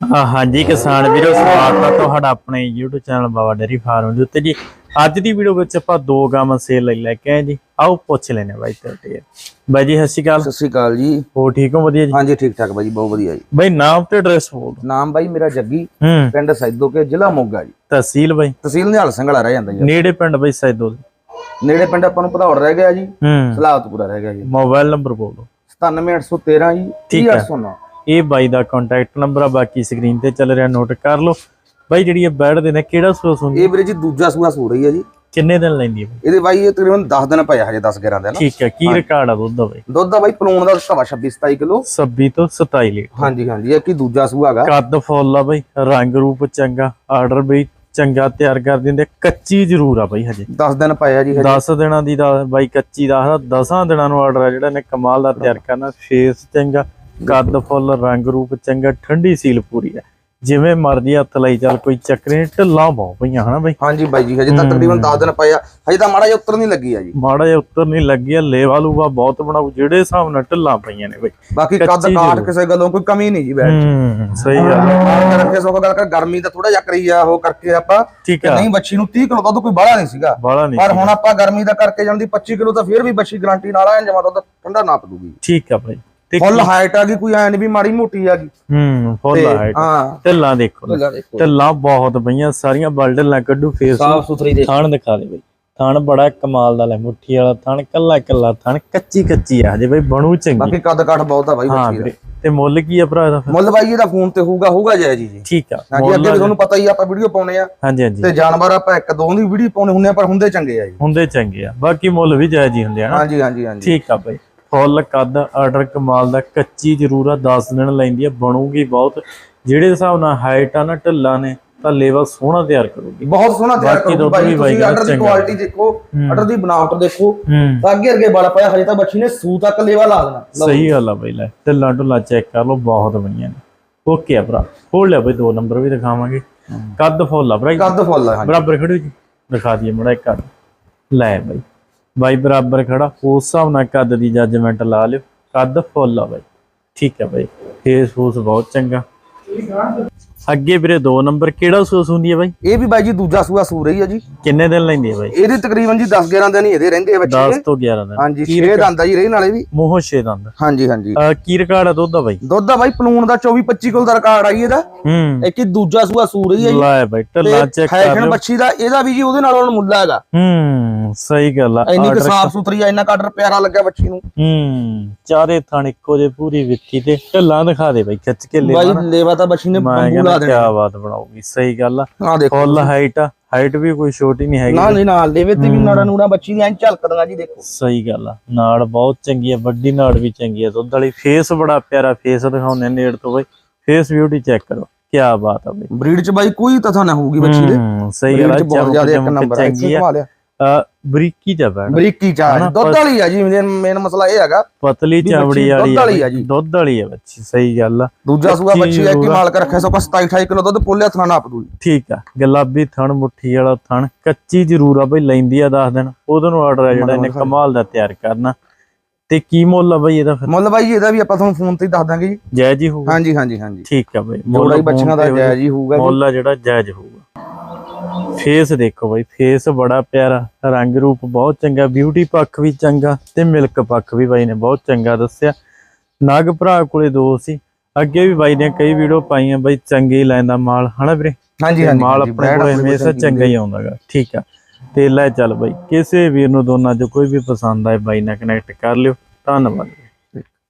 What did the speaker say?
ਹਾਂਜੀ ਕਿਸਾਨ ਵੀਰੋ ਸਵਾਗਤ ਹੈ ਤੁਹਾਡਾ ਆਪਣੇ YouTube channel Baba dairy farm ਦੇ ਉੱਤੇ ਜੀ। ਅੱਜ ਦੀ ਵੀਡੀਓ ਵਿੱਚ ਆਪਾਂ ਦੋ ਗਾਵਾਂ ਸੇਲ ਲਈ ਲੈ ਕੇ ਆਏ ਜੀ। ਆਓ ਪੁੱਛ ਲੈਨੇ ਬਾਈ ਤੇ ਬਾਈ ਜੀ ਸਤਿ ਸ਼੍ਰੀ ਅਕਾਲ। ਸਤਿ ਸ਼੍ਰੀ ਅਕਾਲ ਜੀ। ਹੋ ਠੀਕ ਹੋ? ਵਧੀਆ ਜੀ? ਹਾਂਜੀ ਠੀਕ ਠਾਕ ਬਾਈ ਬਹੁਤ ਵਧੀਆ ਜੀ। ਬਾਈ ਨਾਮ ਤੇ ਐਡਰੈਸ ਬੋਲ। ਨਾਮ ਬਾਈ ਮੇਰਾ ਜੱਗੀ ਪਿੰਡ ਸੈਦੋਕੇ ਜ਼ਿਲ੍ਹਾ ਮੋਗਾ ਜੀ। ਤਹਿਸੀਲ ਬਾਈ? ਤਹਿਸੀਲ ਨਿਹਾਲ ਸਿੰਘਲਾ ਰਹਿ ਜਾਂਦਾ ਜੀ। ਨੇੜੇ ਪਿੰਡ ਬਾਈ ਸੈਦੋ ਨੇੜੇ ਪਿੰਡ ਆਪਾਂ ਨੂੰ ਭਦੌੜ ਰਹਿ ਗਿਆ ਜੀ। ਸਲਾਹਤਪੁਰਾ ਰਹਿ ਗਿਆ ਜੀ। ਮੋਬਾਈਲ ਨੰਬਰ ਬੋਲੋ 97813 ਜੀ ਠੀਕ ਹੈ। 3809 ਇਹ ਬਾਈ ਦਾ ਕੰਟੈਕਟ ਨੰਬਰ ਆ ਬਾਕੀ ਸਕਰੀਨ ਤੇ ਚੱਲ ਰਿਹਾ ਨੋਟ ਕਰ ਲਓ। ਬਾਈ ਜਿਹੜੀ ਇਹ ਬੈਡ ਦੇ ਨੇ ਕਿਹੜਾ ਸੋਸ ਹੁੰਦੀ ਇਹ ਵੀਰੇ ਜੀ ਦੂਜਾ ਸੂਆ ਸੂ ਰਹੀ ਹੈ ਜੀ। ਕਿੰਨੇ ਦਿਨ ਲੈਂਦੀ ਹੈ? ਇਹਦੇ ਬਾਈ ਇਹ ਤਕਰੀਬਨ 10 ਦਿਨ ਪਏ ਹਜੇ 10 11 ਦਿਨ। ਠੀਕ ਹੈ ਕੀ ਰਿਕਾਰਡ ਆ ਦੁੱਧ ਦਾ ਬਾਈ? ਦੁੱਧ ਦਾ ਬਾਈ ਪਲੂਣ ਦਾ ਘਵਾ 26 27 ਕਿਲੋ। 26 ਤੋਂ 27 ਲੀਟਰ। ਹਾਂਜੀ ਹਾਂਜੀ ਇਹ ਕੀ ਦੂਜਾ ਸੂਆ ਹੈਗਾ। ਕੱਦ ਫੁੱਲ ਆ ਬਈ ਰੰਗ ਰੂਪ ਚੰਗਾ ਆਰਡਰ ਬਈ ਚੰਗਾ ਤਿਆਰ ਕਰ ਦਿੰਦੇ ਕੱਚੀ ਜ਼ਰੂਰ ਆ ਬਈ ਹਜੇ। 10 ਦਿਨ ਪਏ ਆ ਜੀ ਹਜੇ। 10 ਦਿਨਾਂ ਦੀ ਦਾ ਬਾਈ ਕੱਚੀ ਦਾ 10 ਦਿਨਾਂ ਨੂੰ ਆਰਡਰ ਆ ਜਿਹੜਾ ਨੇ ਕਮਾਲ ਦਾ ਤਿਆਰ ਕਰਨਾ ਫੇਸ ਚੰਗਾ ਕੱਦ ਫੁੱਲ ਰੰਗ ਰੂਪ ਚੰਗਾ ਠੰਡੀ ਸੀਲ ਪੂਰੀ ਆ ਜਿਵੇਂ ਮਰਜ਼ੀ ਹੱਥ ਲਈ ਚੱਲ ਕੋਈ ਚੱਕਰ ਨਹੀਂ ਢਿੱਲਾਂ ਬਹੁ ਪਈਆਂ ਹਨਾ ਬਈ। ਹਾਂਜੀ ਬਾਈ ਜੀ ਹਜੇ ਤਾਂ ਤਕਰੀਬਨ 10 ਦਿਨ ਪਏ ਆ। ਹਜੇ ਤਾਂ ਮਾੜਾ ਜਿਹਾ ਉੱਤਰ ਨਹੀਂ ਲੱਗੀ ਆ ਜੀ। ਮਾੜਾ ਜਿਹਾ ਉੱਤਰ ਨਹੀਂ ਲੱਗਿਆ ਲੇਵਾ ਲੂਵਾ ਬਹੁਤ ਬਣਾਉ ਜਿਹੜੇ ਹਿਸਾਬ ਨਾਲ ਢਿੱਲਾਂ ਪਈਆਂ ਨੇ ਬਈ। ਬਾਕੀ ਕੱਦ ਜ਼ਰੂਰ। ਕਿਸੇ ਗੱਲੋਂ ਕੋਈ ਕਮੀ ਨਹੀਂ ਜੀ ਬੈਠ ਹੂੰ ਸਹੀ ਗੱਲ ਆ। ਕਰਕੇ ਸੋ ਗੱਲ ਕਰ ਗਰਮੀ ਦਾ ਥੋੜਾ ਜਿਹਾ ਕਰੀ ਆ ਉਹ ਕਰਕੇ ਆਪਾਂ ਠੀਕ ਆ। ਨਹੀਂ ਬੱਚੀ ਨੂੰ 30 ਕਿਲੋ ਦੁੱਧ ਕੋਈ ਬਾਹਲਾ ਨਹੀਂ ਸੀਗਾ। ਪਰ ਹੁਣ ਆਪਾਂ ਗਰਮੀ ਦਾ ਕਰਕੇ ਜਾਂਦੀ 25 ਕਿਲੋ ਤਾਂ ਫਿਰ ਵੀ ਬੱਚੀ ਗਾਰੰਟੀ ਨਾਲ ਆ ਜਮਾ ਦੁੱਧ ਠੰਡਾ ਨਾਪ ਦੂਗੀ। ਠੀਕ ਆ ਬਈ। ਫੁੱਲ ਹਾਈਟ ਆ ਗਈ ਕੋਈ ਐ ਨਹੀਂ ਵੀ ਮਾੜੀ ਮੋਟੀ ਆ ਗਈ। ਹੂੰ ਫੁੱਲ ਤੇ ਹਾਈਟ ਹਾਂ। ਢਿੱਲਾਂ ਦੇਖੋ ਦੇਖੋ। ਢਿੱਲਾਂ ਬਹੁਤ ਪਈਆਂ ਸਾਰੀਆਂ ਬਲਡਲਾਂ ਕੱਢੂ ਫੇਸ ਸਾਫ਼ ਸੁਥਰੀ ਦੇ ਥਾਣ ਦਿਖਾ ਦੇ ਬਈ। ਥਾਣ ਬੜਾ ਕਮਾਲ ਦਾ ਲੈ ਮੁੱਠੀ ਵਾਲਾ ਥਾਣ ਕੱਲਾ ਕੱਲਾ ਥਾਣ ਕੱਚੀ ਕੱਚੀ ਆ ਹਜੇ ਬਈ ਬਣੂ ਚੰਗੀ। ਬਾਕੀ ਕੱਦ ਕਾਠ ਬਹੁਤ ਆ ਬਾਈ ਹਾਂ ਬੱਚੀ ਦਾ। ਵੀਰੇ। ਤੇ ਮੁੱਲ ਕੀ ਆ ਭਰਾ ਇਹਦਾ ਫਿਰ? ਮੁੱਲ ਬਾਈ ਇਹਦਾ ਫੋਨ ਤੇ ਹੋਊਗਾ ਹੋਊਗਾ ਜੈ ਜੀ। ਜੀ ਠੀਕ ਆ ਹਾਂਜੀ ਅੱਗੇ ਵੀ ਤੁਹਾਨੂੰ ਪਤਾ ਹੀ ਆ ਆਪਾਂ ਵੀਡੀਓ ਪਾਉਨੇ ਆ। ਹਾਂਜੀ ਹਾਂਜੀ। ਤੇ ਜਾਨਵਰ ਆਪਾਂ ਇੱਕ ਦੋ ਦੀ ਵੀਡੀਓ ਪਾਉਨੇ ਹੁੰਨੇ ਆ ਪਰ ਹੁੰਦੇ ਚੰਗੇ ਆ ਜੀ। ਹੁੰਦੇ ਚੰਗੇ ਆ ਬਾਕੀ ਮੁੱਲ ਵੀ ਜਾਇਜ਼ ਹੀ ਹੁੰਦੇ ਆ ਨਾ। ਹਾਂਜੀ ਹਾਂਜੀ ਹਾਂਜੀ। ਠੀਕ ਆ ਬਈ। ਫੁੱਲ ਕੱਦ ਆਰਡਰ ਕਮਾਲ ਦਾ ਕੱਚੀ ਜ਼ਰੂਰ ਆ 10 ਦਿਨ ਲੈਂਦੀ ਆ ਬਣੂਗੀ ਬਹੁਤ। ਜਿਹੜੇ ਹਿਸਾਬ ਨਾਲ ਹਾਈਟ ਆ ਨਾ ਢਿੱਲਾਂ ਨੇ ਤਾਂ ਲੇਵਲ ਸੋਹਣਾ ਤਿਆਰ ਕਰੂਗੀ। ਬਹੁਤ ਸੋਹਣਾ ਤਿਆਰ ਬਾਕੀ ਕਰੋ ਦੁੱਧ ਬਾਈ ਤੁਸੀਂ ਆਰਡਰ ਦੀ। ਕੁਆਲਿਟੀ ਦੇਖੋ ਆਰਡਰ ਦੀ ਬਣਾਵਟ ਦੇਖੋ ਤਾਂ ਅੱਗੇ ਅੱਗੇ ਬੜਾ ਪਿਆ ਹਜੇ ਤਾਂ ਬੱਚੀ ਨੇ ਸੂ ਤੱਕ ਲੇਵਾ ਲਾ ਦੇਣਾ। ਸਹੀ ਗੱਲ ਆ ਬਈ ਲੈ ਢਿੱਲਾਂ ਢੁੱਲਾਂ ਚੈੱਕ ਕਰ ਲਓ ਬਹੁਤ ਬਣੀਆਂ ਨੇ। ਓਕੇ ਆ ਭਰਾ ਖੋਲ ਲਿਆ ਬਈ ਦੋ ਨੰਬਰ ਵੀ ਦਿਖਾਵਾਂਗੇ। ਕੱਦ ਫੁੱਲ ਆ ਭਰਾ ਕੱਦ ਫੁੱਲ ਆ ਬਰਾਬਰ ਖੜੋ ਜੀ। ਦਿਖਾ ਦਈਏ ਮੜਾ ਇੱਕ ਕੱਦ। ਲੈ ਬਾਈ। ਬਾਈ ਬਰਾਬਰ ਖੜਾ, ਉਸ ਹਿਸਾਬ ਨਾਲ ਕੱਦ ਦੀ ਜੱਜਮੈਂਟ ਲਾ ਲਿਓ। ਕੱਦ ਫੁੱਲ ਆ ਬਾਈ। ਠੀਕ ਹੈ ਬਾਈ। ਫੇਸ ਫੂਸ ਬਹੁਤ ਚੰਗਾ। ਅੱਗੇ ਵੀਰੇ ਦੋ ਨੰਬਰ ਕਿਹੜਾ ਸੂਸ ਹੁੰਦੀ ਹੈ ਬਾਈ? ਇਹ ਵੀ ਬਾਈ ਜੀ ਦੂਜਾ ਸੂਆ ਸੂ ਰਹੀ ਆ ਜੀ। ਕਿੰਨੇ ਦਿਨ ਲੈਂਦੀ ਹੈ ਬਾਈ? ਇਹਦੇ ਤਕਰੀਬਨ ਜੀ 10 11 ਦਿਨ ਹੀ ਇਹਦੇ ਰਹਿੰਦੇ ਆ ਬੱਚੇ। 10 ਤੋਂ 11 ਦਿਨ। ਹਾਂਜੀ 6 ਦੰਦ ਆ ਜੀ ਰਹਿਣ ਵਾਲੇ ਵੀ। ਮੂੰਹੋਂ ਛੇ ਦੰਦ। ਹਾਂਜੀ ਹਾਂਜੀ। ਕੀ ਰਿਕਾਰਡ ਆ ਦੁੱਧ ਦਾ ਬਾਈ? ਦੁੱਧ ਦਾ ਬਾਈ ਪਲੂਣ ਦਾ 24 25 ਕਿਲੋ ਦਾ ਰਿਕਾਰਡ ਆਈ ਇਹਦਾ। ਹੂੰ। ਇੱਕ ਹੀ ਦੂਜਾ ਸੂਆ ਸੂ ਰਹੀ ਹੈ ਜੀ। ਲੈ ਬਾਈ ਢੱਲਾ ਚੈੱਕ ਕਰ ਲਿਓ। ਬੱਚੀ ਦਾ ਇਹਦਾ ਵੀ ਜੀ ਉਹਦੇ ਨਾਲ ਹੁਣ ਮੁੱਲਾ ਹੈਗਾ। ਹੂੰ ਸਹੀ ਗੱਲ ਆ। ਇੰਨੀ ਕੁ ਸਾਫ਼ ਸੁਥਰੀ ਆ ਇੰਨਾ ਕਾਡਰ ਪਿਆਰਾ ਲੱਗਿਆ ਬੱਚੀ ਨੂੰ। ਹੂੰ ਚਾਰੇ ਥਣ ਇੱਕੋ ਜੇ ਪੂਰੀ ਵਿੱਥੀ ਤੇ। ਢੱਲਾਂ ਦਿਖਾ ਦੇ ਬਾਈ ਖਿੱਚ ਕੇ ਲੈ ਬਾਈ ਲੇਵਾ ਤਾਂ ਬੱਚੀ ਨੇ ਕਹਿੰਦਾ ਲਾ ਕੀ ਦੇਣਾ। ਬਾਤ ਬਣਾਉਗੀ ਸਹੀ ਗੱਲ ਆ। ਆ ਦੇਖੋ ਫੁੱਲ ਹਾਈਟ ਆ ਹਾਈਟ ਵੀ ਕੋਈ ਛੋਟੀ ਨਹੀਂ ਹੈਗੀ ਨਾ ਨਹੀਂ ਨਾਲ ਲੇਵੇ ਤੇ ਵੀ ਨਾੜਾ ਨੂੜਾ ਬੱਚੀ ਦੀ ਐਂ ਝਲਕਦੀਆਂ ਜੀ ਦੇਖੋ। ਸਹੀ ਗੱਲ ਆ ਨਾੜ ਬਹੁਤ ਚੰਗੀ ਆ ਵੱਡੀ ਨਾੜ ਵੀ ਚੰਗੀ ਆ। ਦੁੱਧ ਵਾਲੀ ਫੇਸ ਬੜਾ ਪਿਆਰਾ ਫੇਸ ਦਿਖਾਉਂਦੇ ਨੇੜ ਤੋਂ ਬਈ। ਫੇਸ ਬਿਊਟੀ ਚੈੱਕ ਕਰੋ ਕੀ ਬਾਤ ਆ ਬਈ। ਬਰੀਡ ਚ ਬਾਈ ਕੋਈ ਤਥਾ ਨਾ ਹੋਊਗੀ ਬੱਚੀ ਦੇ। ਸਹੀ ਗੱਲ ਆ ਬਹੁਤ ਜ਼ਿਆਦਾ ਇੱਕ ਨੰਬਰ ਚੰਗੀ ਆ। ਬਰੀਕੀ ਚ ਬੈਣ ਬਰੀਕੀ ਹਨਾ, ਦੁੱਧ ਵਾਲੀ ਆ ਜੀ ਮੇਨ ਮਸਲਾ ਇਹ ਹੈਗਾ। ਪਤਲੀ ਬੱਚੀ ਵਾਲੀ ਦੁੱਧ ਵਾਲੀ ਆ ਜੀ। ਦੁੱਧ ਵਾਲੀ ਆ ਬੱਚੀ ਸਹੀ ਗੱਲ ਆ। ਦੂਜਾ ਸੂਆ ਬੱਚੀ ਹੈ ਕਿ। ਮਾਲਕ ਰੱਖਿਆ ਸੋ 27 28 ਕਿਲੋ ਦੁੱਧ ਪੋਲੇ ਹੱਥ ਨਾਲ ਨਾਪ ਦੂ ਠੀਕ ਆ ਗੁਲਾਬੀ ਥਣ ਮੁੱਠੀ ਵਾਲਾ ਥਣ ਕੱਚੀ ਜ਼ਰੂਰ ਆ ਬਈ ਲੈਂਦੀ ਆ 10 ਦਿਨ। ਉਹਦੇ ਨੂੰ ਆਰਡਰ ਆ ਜਿਹੜਾ ਇਹਨੇ ਕਮਾਲ ਦਾ ਤਿਆਰ ਕਰਨਾ। ਤੇ ਕੀ ਮੁੱਲ ਆ ਬਈ ਇਹਦਾ ਫਿਰ? ਮੁੱਲ ਬਾਈ ਇਹਦਾ ਵੀ ਆਪਾਂ ਤੁਹਾਨੂੰ ਫੋਨ ਤੇ ਹੀ ਦੱਸ ਦਾਂਗੇ ਜੀ। ਜਾਇਜ਼ ਹੀ ਹੋਊਗਾ। ਹਾਂਜੀ ਹਾਂਜੀ ਹਾਂਜੀ। ਠੀਕ ਆ ਬਈ ਫੋਨ ਬੱਚਿਆਂ ਦਾ ਜਾਇਜ਼ ਹੀ ਹੋਊਗਾ ਮੁੱਲ ਆ ਜਿਹੜਾ ਜਾਇਜ਼ ਹੋਊਗਾ। ਫੇਸ ਦੇਖੋ ਬਈ ਫੇਸ ਬੜਾ ਪਿਆਰਾ ਰੰਗ ਰੂਪ ਬਹੁਤ ਚੰਗਾ ਬਿਊਟੀ ਪੱਖ ਵੀ ਚੰਗਾ ਤੇ ਮਿਲਕ ਪੱਖ ਵੀ ਬਾਈ ਨੇ ਬਹੁਤ ਚੰਗਾ ਦੱਸਿਆ। ਨਗ ਭਰਾ ਕੋਲੇ ਦੋ ਸੀ ਅੱਗੇ ਵੀ ਬਾਈ ਨੇ ਕਈ ਵੀਡੀਓ ਪਾਈਆਂ ਬਾਈ ਚੰਗੇ ਲੈਂਦਾ ਮਾਲ ਹਨਾ ਵੀਰੇ? ਹਾਂਜੀ ਹਾਂਜੀ ਮਾਲ ਆਪਣੇ ਕੋਲੇ ਹਮੇਸ਼ਾ ਚੰਗਾ ਹੀ ਆਉਂਦਾਗਾ ਠੀਕ ਆ। ਤੇ ਲੈ ਚੱਲ ਬਾਈ ਕਿਸੇ ਵੀਰ ਨੂੰ ਦੋਨਾਂ ਚੋਂ ਕੋਈ ਵੀ ਪਸੰਦ ਆਏ ਬਾਈ ਨਾਲ ਕਨੈਕਟ ਕਰ ਲਿਓ। ਧੰਨਵਾਦ।